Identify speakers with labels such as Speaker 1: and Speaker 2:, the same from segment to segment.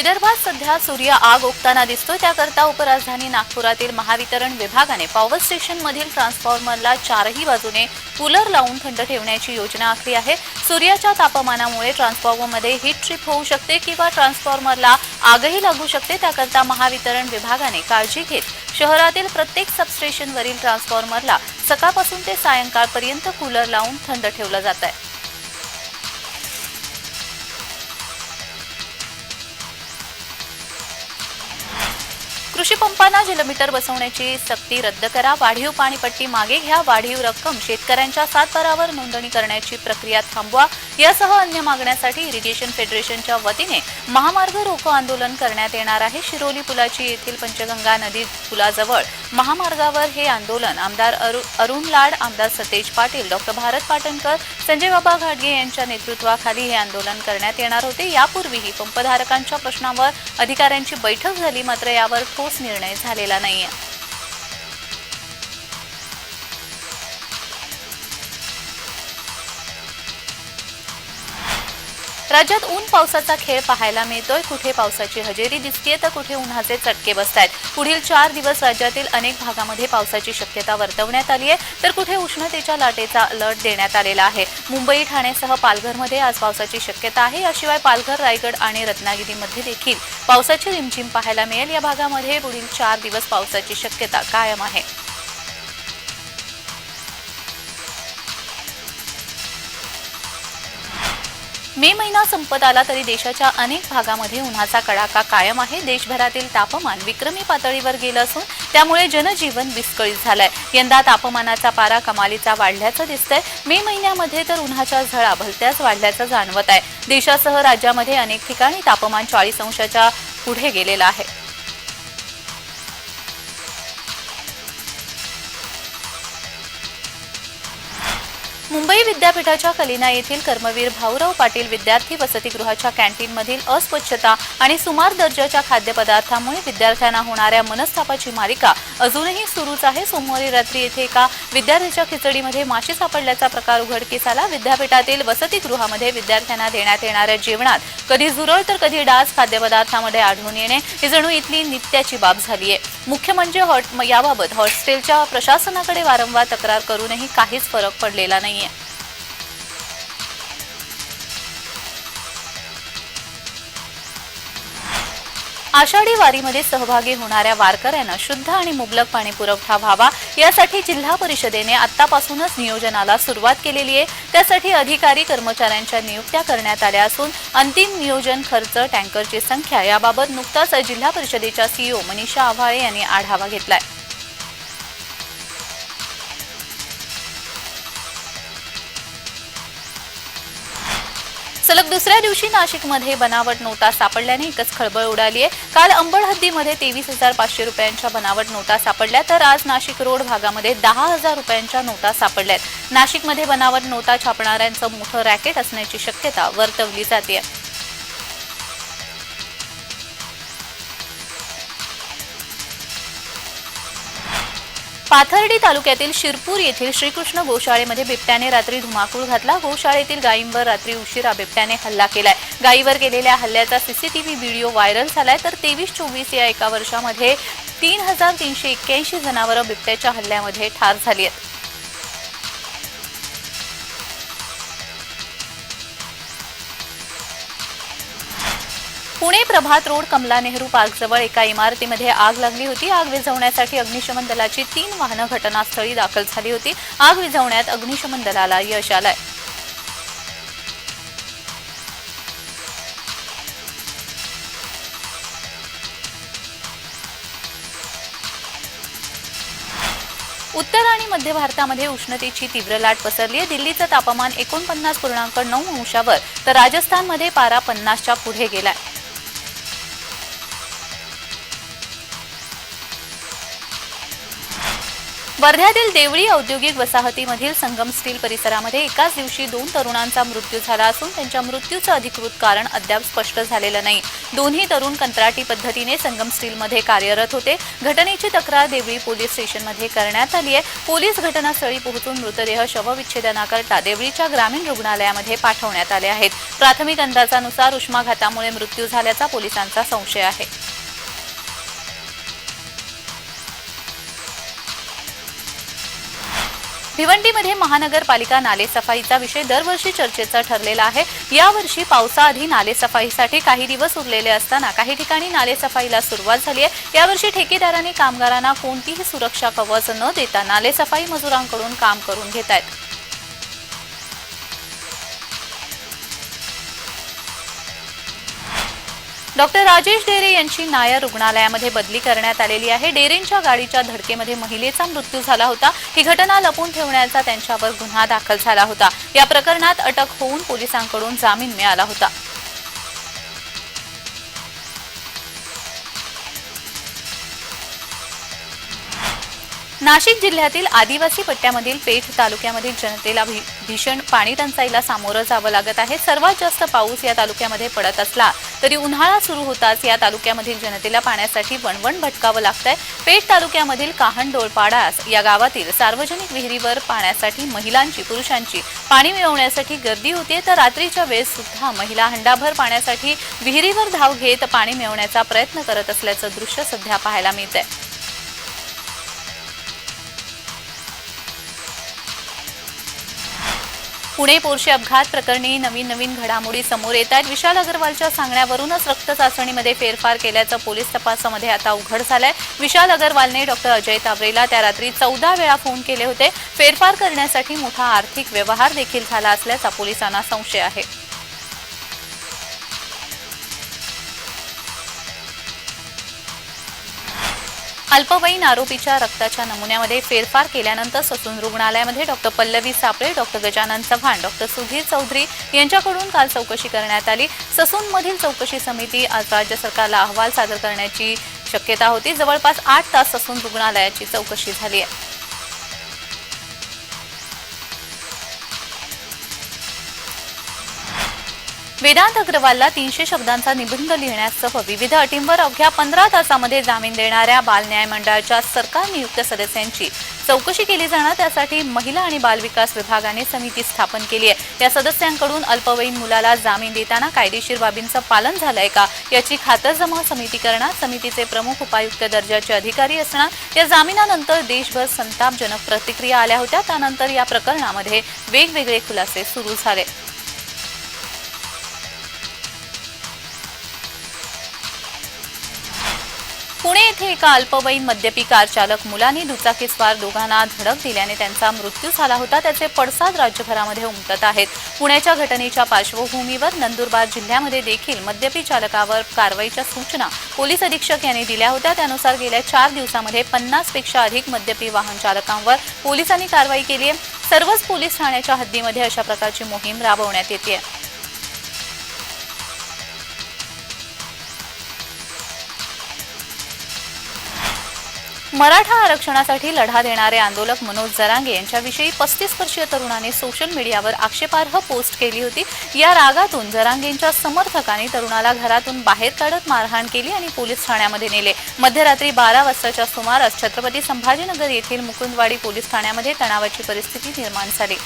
Speaker 1: विदर्भात सध्या सूर्य आग ओकताना दिसतोय. त्याकरता उपराजधानी नागपुरातील महावितरण विभागाने पॉवर स्टेशनमधील ट्रान्सफॉर्मरला चारही बाजूने कूलर लावून थंड ठेवण्याची योजना आखली आहे. सूर्याच्या तापमानामुळे ट्रान्सफॉर्मरमध्ये हीट ट्रिप होऊ शकते किंवा ट्रान्सफॉर्मरला आगही लागू शकते. त्याकरता महावितरण विभागाने काळजी घेत शहरातील प्रत्येक सबस्टेशनवरील ट्रान्सफॉर्मरला सकाळपासून ते सायंकाळपर्यंत कूलर लावून थंड ठेवलं जात आहे कृषी पंपांना जलमीटर बसवण्याची सक्ती रद्द करा वाढीव पाणीपट्टी मागे घ्या वाढीव रक्कम शेतकऱ्यांच्या सातबारावर नोंदणी करण्याची प्रक्रिया थांबवा यासह अन्य मागण्यासाठी इरिगेशन फेडरेशनच्या वतीने महामार्ग रोको आंदोलन करण्यात येणार आहे. शिरोली पुलाची येथील पंचगंगा नदी पुलाजवळ महामार्गावर हे आंदोलन आमदार अरु- अरुण लाड आमदार सतेज पाटील डॉक्टर भारत पाटणकर संजय बाबा घाटगे यांच्या नेतृत्वाखाली हे आंदोलन करण्यात येणार होते. यापूर्वीही पंपधारकांच्या प्रश्नावर अधिकाऱ्यांची बैठक झाली मात्र यावर ठोस निर्णय झालेला नाहीये. राज्यात ऊन पावसाचा खेळ पाहायला मिळतोय. कुठे पावसाची हजेरी दिसतीये तर कुठे उन्हाचे चटके बसत आहेत पुढील चार दिवस राज्यातील अनेक भागामध्ये पावसाची शक्यता वर्तवण्यात आली आहे तर कुठे उष्णतेच्या लाटेचा अलर्ट देण्यात आलेला आहे. मुंबई ठाणेसह पालघरमध्ये आज पावसाची शक्यता आहे. याशिवाय पालघर रायगड आणि रत्नागिरीमध्ये देखील पावसाची रिमझिम पाहायला मिळेल. या भागामध्ये पुढील चार दिवस पावसाची शक्यता कायम आहे. मे महिना संपत आला तरी देशाच्या अनेक भागामध्ये उन्हाचा कडाका कायम आहे. देशभरातील तापमान विक्रमी पातळीवर गेलं असून त्यामुळे जनजीवन विस्कळीत झालंय. यंदा तापमानाचा पारा कमालीचा वाढल्याचं दिसतंय. मे महिन्यामध्ये तर उन्हाच्या झळा भलत्याच वाढल्याचं जाणवत आहे. देशासह राज्यामध्ये अनेक ठिकाणी तापमान चाळीस अंशाच्या पुढे गेलेलं आहे. मुंबई विद्यापीठाच्या कलिना येथील कर्मवीर भाऊराव पाटील विद्यार्थी वसतिगृहाच्या कॅन्टीनमधील अस्वच्छता आणि सुमार दर्जाच्या खाद्यपदार्थामुळे विद्यार्थ्यांना होणाऱ्या मनस्तापाची मालिका अजूनही सुरूच आहे. सोमवारी रात्री येथे एका विद्यार्थ्याच्या खिचडीमध्ये माशी सापडल्याचा प्रकार उघडकीस आला. विद्यापीठातील वसतिगृहामध्ये विद्यार्थ्यांना देण्यात येणाऱ्या जेवणात कधी झुरळ तर कधी डास खाद्यपदार्थामध्ये आढळून येणे ही जणू इथली नित्याची बाब झाली आहे मुख्य म्हणजे हॉट याबाबत हॉस्टेलच्या प्रशासनाकडे वारंवार तक्रार करूनही काहीच फरक पडलेला नाही आषाढी वारीमध्ये सहभागी होणाऱ्या वारकऱ्यांना शुद्ध आणि मुबलक पाणी पुरवठा व्हावा यासाठी जिल्हा परिषदेने आतापासूनच नियोजनाला सुरुवात केलेली आहे. त्यासाठी अधिकारी कर्मचाऱ्यांच्या नियुक्त्या करण्यात आल्या असून अंतिम नियोजन खर्च टँकरची संख्या याबाबत नुकताच जिल्हा परिषदेच्या सीईओ मनीषा आव्हाळे यांनी आढावा घेतलाय. सलग दुसऱ्या दिवशी नाशिकमध्ये बनावट नोटा सापडल्याने एकच खळबळ उडाली आहे काल अंबड हद्दीमध्ये तेवीस हजार पाचशे रुपयांच्या बनावट नोटा सापडल्या तर आज नाशिक रोड भागामध्ये दहा हजार रुपयांच्या नोटा सापडल्यात. नाशिकमध्ये बनावट नोटा छापणाऱ्यांचं मोठं रॅकेट असण्याची शक्यता वर्तवली जाते पाथर्डी तालुक्यातील शिरपूर येथील श्रीकृष्ण गोशाळेमध्ये बिबट्याने रात्री धुमाकूळ घातला. गोशाळेतील गायींवर रात्री उशिरा बिबट्याने हल्ला केलाय. गायीवर केलेल्या हल्ल्याचा सीसीटीव्ही व्हिडिओ व्हायरल झालाय. तर तेवीस चोवीस या एका वर्षामध्ये तीन हजार तीनशे एक्क्याऐंशी जनावरं बिबट्याच्या हल्ल्यामध्ये ठार झाली आहेत. पुणे प्रभात रोड कमला नेहरू पार्कजवळ एका इमारतीमध्ये आग लागली होती. आग विझवण्यासाठी अग्निशमन दलाची तीन वाहनं घटनास्थळी दाखल झाली होती. आग विझवण्यात अग्निशमन दलाला यश आलंय. उत्तर आणि मध्य भारतामध्ये उष्णतेची तीव्र लाट पसरली आहे. दिल्लीचं तापमान एकोणपन्नास पूर्णांक नऊ अंशावर तर राजस्थानमध्ये पारा पन्नासच्या पुढे गेलाय. वर्ध्यातील देवळी औद्योगिक वसाहतीमधील संगम स्टील परिसरामध्ये एकाच दिवशी दोन तरुणांचा मृत्यू झाला असून त्यांच्या मृत्यूचं अधिकृत कारण अद्याप स्पष्ट झालेलं नाही. दोन्ही तरुण कंत्राटी पद्धतीने संगम स्टीलमध्ये कार्यरत होते. घटनेची तक्रार देवळी पोलीस स्टेशनमध्ये करण्यात आली आहे. पोलीस घटनास्थळी पोहोचून मृतदेह शवविच्छेदनाकरता देवळीच्या ग्रामीण रुग्णालयामध्ये पाठवण्यात आले आहेत. प्राथमिक अंदाजानुसार उष्माघातामुळे मृत्यू झाल्याचा पोलिसांचा संशय आहे. भिवंडीमध्ये महानगरपालिका नालेसफाईचा विषय दरवर्षी चर्चेचा ठरलेला आहे. यावर्षी पावसाआधी नालेसफाईसाठी काही दिवस उरलेले असताना काही ठिकाणी नालेसफाईला सुरुवात झाली आहे. यावर्षी ठेकेदारांनी कामगारांना कोणतीही सुरक्षा कवच न देता नालेसफाई मजुरांकडून काम करून घेत आहेत डॉक्टर राजेश डेरे यांची नायर रुग्णालयामध्ये बदली करण्यात आलेली आहे. डेरेंच्या गाडीच्या धडकेमध्ये महिलेचा मृत्यू झाला होता. ही घटना लपून ठेवण्याचा त्यांच्यावर गुन्हा दाखल झाला होता. या प्रकरणात अटक होऊन पोलिसांकडून जामीन मिळाला होता. नाशिक जिल्ह्यातील आदिवासी पट्ट्यामधील पेठ तालुक्यामधील जनतेला भी- भीषण पाणी टंचाईला सामोरं जावं लागत आहे. सर्वात जास्त पाऊस या तालुक्यामध्ये पडत असला तरी उन्हाळा सुरू होताच या तालुक्यामधील जनतेला पाण्यासाठी वणवण भटकावं लागतंय. पेठ तालुक्यामधील काहणडोळपाडास या गावातील सार्वजनिक विहिरीवर पाण्यासाठी महिलांची पुरुषांची पाणी मिळवण्यासाठी गर्दी होते तर रात्रीच्या वेळेस सुद्धा महिला हंडाभर पाण्यासाठी विहिरीवर धाव घेत पाणी मिळवण्याचा प्रयत्न करत असल्याचं दृश्य सध्या पाहायला मिळतंय. पुणे पोर्शे अपघात प्रकरणी नवीन नवीन घडामोडी समोर येत आहेत विशाल अग्रवालच्या सांगण्यावरूनच रक्त चाचणीमध्ये फेरफार केल्याचं पोलीस तपासामध्ये आता उघड झालंय. विशाल अगरवालने डॉक्टर अजय तावरेला त्या रात्री चौदा वेळा फोन केले होते. फेरफार करण्यासाठी मोठा आर्थिक व्यवहार देखील झाला असल्याचा पोलिसांना संशय आहे. अल्पवयीन आरोपीच्या रक्ताच्या नमुन्यामध्ये फेरफार केल्यानंतर ससून रुग्णालयामध्ये doctor Pallavi Saple doctor Gajanan Chavan doctor Sudhir Chaudhari यांच्याकडून काल चौकशी करण्यात आली. ससूनमधील चौकशी समिती आज राज्य सरकारला अहवाल सादर करण्याची शक्यता होती. जवळपास आठ तास ससून रुग्णालयाची चौकशी झाली आहे. वेदांत अग्रवालला तीनशे शब्दांचा निबंध लिहिण्यासह विविध अटींवर अवघ्या पंधरा तासामध्ये जामीन देणाऱ्या बाल न्याय मंडळाच्या सरकार नियुक्त सदस्यांची चौकशी केली जाणार त्यासाठी महिला आणि बालविकास विभागाने समिती स्थापन केली आहे. या सदस्यांकडून अल्पवयीन मुलाला जामीन देताना कायदेशीर बाबींचं पालन झालंय का याची खातरजमा समिती करणार समितीचे प्रमुख उपायुक्त दर्जाचे अधिकारी असणार या जामिनानंतर देशभर संतापजनक प्रतिक्रिया आल्या होत्या त्यानंतर या प्रकरणामध्ये वेगवेगळे खुलासे सुरू झाले. पुणे येथे एका अल्पवयीन मद्यपी कार चालक मुलांनी दुचाकीस्वार दोघांना धडक दिल्याने त्यांचा मृत्यू झाला होता. त्याचे पडसाद राज्यभरामध्ये उमटत आहेत. पुण्याच्या घटनेच्या पार्श्वभूमीवर नंदुरबार जिल्ह्यामध्ये देखील मद्यपी चालकावर कारवाईच्या सूचना पोलीस अधीक्षक यांनी दिल्या होत्या. त्यानुसार गेल्या चार दिवसामध्ये पन्नासपेक्षा अधिक मद्यपी वाहन चालकांवर पोलिसांनी कारवाई केली आहे. सर्वच पोलीस ठाण्याच्या हद्दीमध्ये अशा प्रकारची मोहीम राबवण्यात येते मराठा आरक्षणासाठी लढा देणारे आंदोलक मनोज जरांगे यांच्याविषयी पस्तीस वर्षीय तरुणाने सोशल मीडियावर आक्षेपार्ह पोस्ट केली होती. या रागातून जरांगेंच्या समर्थकांनी तरुणाला घरातून बाहेर काढत मारहाण केली आणि पोलीस ठाण्यामध्ये नेले. मध्यरात्री बारा वाजताच्या सुमारास छत्रपती संभाजीनगर येथील मुकुंदवाडी पोलीस ठाण्यामध्ये तणावाची परिस्थिती निर्माण झाली.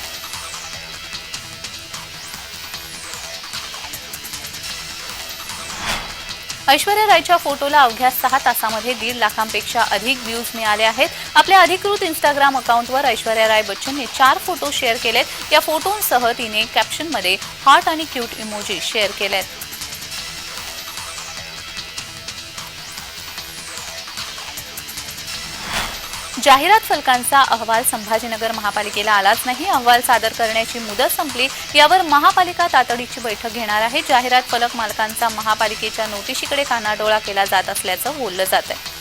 Speaker 1: ऐश्वर्या रायच्या फोटोला अवघ्या सहा तासामध्ये दीड लाखांपेक्षा अधिक व्ह्यूज मिळाले आहेत. आपल्या अधिकृत इंस्टाग्राम अकाउंटवर ऐश्वर्या राय बच्चनने चार फोटो शेअर केलेत. या फोटोंसह तिने कॅप्शनमध्ये हार्ट आणि क्यूट इमोजी शेअर केलेत जाहिरात फलकांचा अहवाल संभाजीनगर महापालिकेला आलाच नाही. अहवाल सादर करण्याची मुदत संपली. यावर महापालिका तातडीची बैठक घेणार आहे. जाहिरात फलक मालकांचा महापालिकेच्या नोटिशीकडे कानाडोळा केला जात असल्याचं बोललं जात आहे